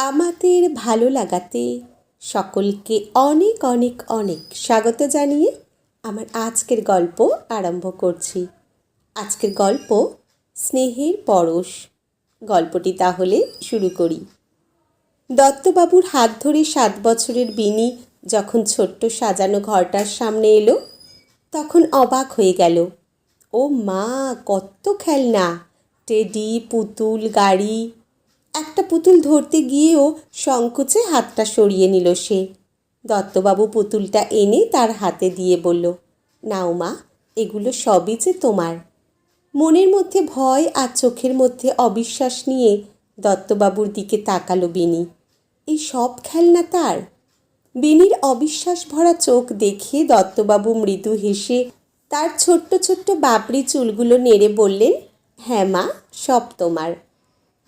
আমাদের ভালো লাগাতে সকলকে অনেক অনেক অনেক স্বাগত জানিয়ে আমার আজকের গল্প আরম্ভ করছি। আজকের গল্প স্নেহের পরশ। গল্পটি তাহলে শুরু করি। দত্তবাবুর হাত ধরে সাত বছরের বিনি যখন ছোট্ট সাজানো ঘরটার সামনে এলো, তখন অবাক হয়ে গেল। ও মা, কত খেলনা! টেডি, পুতুল, গাড়ি একটা পুতুল ধরতে গিয়েও সংকোচে হাতটা সরিয়ে নিল সে। দত্তবাবু পুতুলটা এনে তার হাতে দিয়ে বলল, নাও মা, এগুলো সবই যে তোমার। মনের মধ্যে ভয় আর চোখের মধ্যে অবিশ্বাস নিয়ে দত্তবাবুর দিকে তাকালো বিনি। এই সব খেলনা তার? বিনির অবিশ্বাস ভরা চোখ দেখে দত্তবাবু মৃদু হেসে তার ছোট্ট ছোট্ট বাবরি চুলগুলো নেড়ে বললেন হ্যাঁ মা, সব তোমার।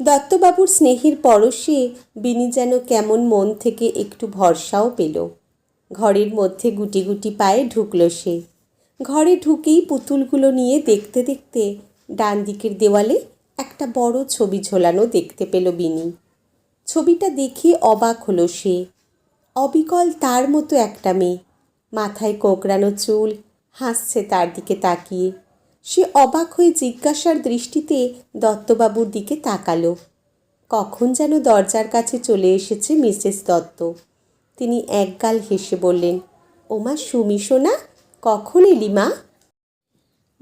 দত্তবাবুর স্নেহের পরশে বিনি যেন কেমন মন থেকে একটু ভরসাও পেল। ঘরের মধ্যে গুটি গুটি পায়ে ঢুকল সে। ঘরে ঢুকেই পুতুলগুলো নিয়ে দেখতে দেখতে ডান দিকের দেওয়ালে একটা বড় ছবি ঝোলানো দেখতে পেল বিনি। ছবিটা দেখে অবাক হলো সে। অবিকল তার মতো একটা মেয়ে। মাথায় কোঁকড়ানো চুল, হাসছে তার দিকে তাকিয়ে। সে অবাক হয়ে জিজ্ঞাসার দৃষ্টিতে দত্তবাবুর দিকে তাকালো। কখন যেন দরজার কাছে চলে এসেছে মিসেস দত্ত। তিনি একগাল হেসে বললেন, ওমা, সুমি সোনা, কখন এলি মা?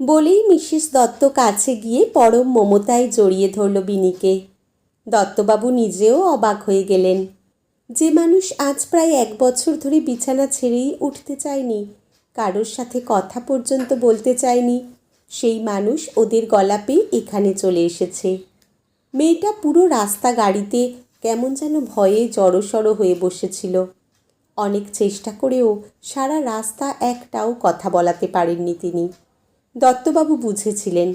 বলেই মিসেস দত্ত কাছে গিয়ে পরম মমতায় জড়িয়ে ধরল বিনিকে। দত্তবাবু নিজেও অবাক হয়ে গেলেন। যে মানুষ আজ প্রায় এক বছর ধরে বিছানা ছেড়েই উঠতে চায়নি, কারোর সাথে কথা পর্যন্ত বলতে চায়নি সেই মানুষ ওদের গলা পেয়ে এখানে চলে এসেছে। মেয়েটা পুরো রাস্তা গাড়িতে কেমন যেন ভয়ে জড়সড় হয়ে বসেছিল। অনেক চেষ্টা করেও সারা রাস্তা একটাও কথা বলাতে পারেননি তিনি। দত্তবাবু বুঝেছিলেন,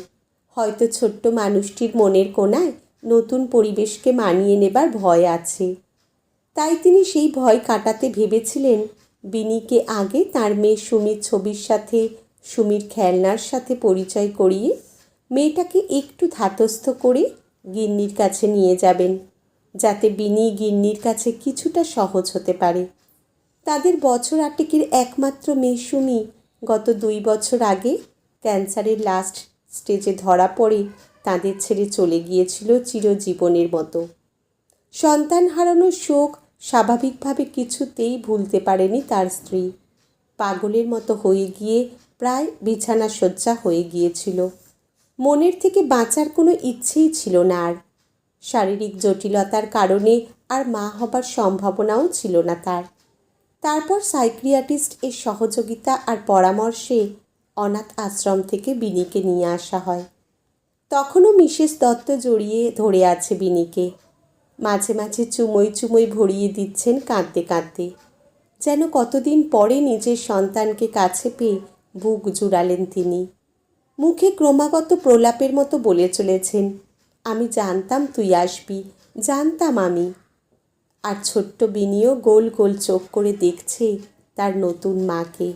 হয়তো ছোট্ট মানুষটির মনের কোনায় নতুন পরিবেশকে মানিয়ে নেবার ভয় আছে। তাই তিনি সেই ভয় কাটাতে ভেবেছিলেন, বিনিকে আগে তার মেয়ে সুমির ছবির সাথে সুমির খেলনার সাথে পরিচয় করিয়ে মেয়েটাকে একটু ধাতস্থ করে গিন্নির কাছে নিয়ে যাবেন, যাতে বিনি গিন্নির কাছে কিছুটা সহজ হতে পারে। তাদের বছর আটেকের একমাত্র মেয়ে সুমি গত দুই বছর আগে ক্যান্সারের লাস্ট স্টেজে ধরা পড়ে তাদের ছেড়ে চলে গিয়েছিল চিরজীবনের মতো। সন্তান হারানোর শোক স্বাভাবিকভাবে কিছুতেই ভুলতে পারেনি তার স্ত্রী। পাগলের মতো হয়ে গিয়ে প্রায় বিছানা শয্যা হয়ে গিয়েছিল। মনের থেকে বাঁচার কোনো ইচ্ছেই ছিল না আর। শারীরিক জটিলতার কারণে আর মা হবার সম্ভাবনাও ছিল না তার। তারপর সাইক্রিয়াটিস্ট এর সহযোগিতা আর পরামর্শে অনাথ আশ্রম থেকে বিনিকে নিয়ে আসা হয়। তখনও মিসেস দত্ত জড়িয়ে ধরে আছে বিনিকে। মাঝে মাঝে চুমোই চুমোই ভরিয়ে দিচ্ছেন কাঁদতে কাঁদতে। যেন কতদিন পরে নিজের সন্তানকে কাছে পেয়ে বুক জুড়ালেন তিনি। মুখে ক্রমাগত প্রলাপের মতো বলে চলেছেন, আমি জানতাম তুই আসবি, জানতাম আমি। আর ছোট্ট বিনিও গোল গোল চোখ করে দেখছে তার নতুন মাকে।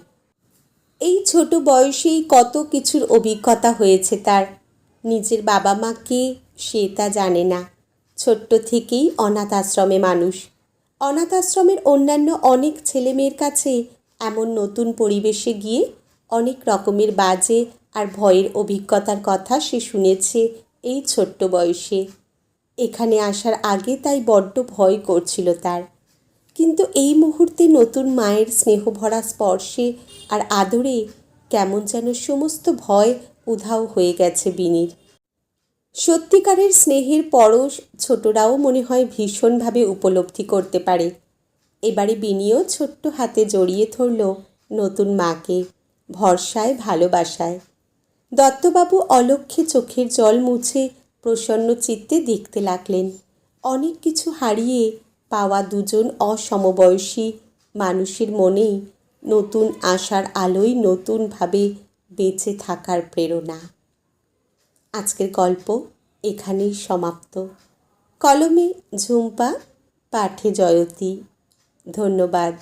এই ছোট বয়সেই কত কিছুর অভিজ্ঞতা হয়েছে তার। নিজের বাবা মাকে সে তা জানে না। ছোট্ট থেকেই অনাথ আশ্রমে মানুষ। অনাথ আশ্রমের অন্যান্য অনেক ছেলেমেয়ের কাছে এমন নতুন পরিবেশে গিয়ে অনেক রকমের বাজে আর ভয়ের অভিজ্ঞতার কথা সে শুনেছে এই ছোট্ট বয়সে। এখানে আসার আগে তাই বড্ড ভয় করছিল তার। কিন্তু এই মুহূর্তে নতুন মায়ের স্নেহভরা স্পর্শে আর আদরে কেমন যেন সমস্ত ভয় উধাও হয়ে গেছে বিনির। সত্যিকারের স্নেহের পরশ ছোটরাও মনে হয় ভীষণভাবে উপলব্ধি করতে পারে। এবারে বিনিও ছোট্ট হাতে জড়িয়ে ধরল নতুন মাকে। ভরসায়, ভালোবাসায়। দত্তবাবু অলক্ষ্যে চোখের জল মুছে প্রসন্ন চিত্তে দেখতে লাগলেন। অনেক কিছু হারিয়ে পাওয়া দুজন অসমবয়সী মানুষের মনেই নতুন আশার আলোয় নতুনভাবে বেঁচে থাকার প্রেরণা। আজকের গল্প এখানেই সমাপ্ত। কলমে ঝুম্পা, পাঠে জয়তী। ধন্যবাদ।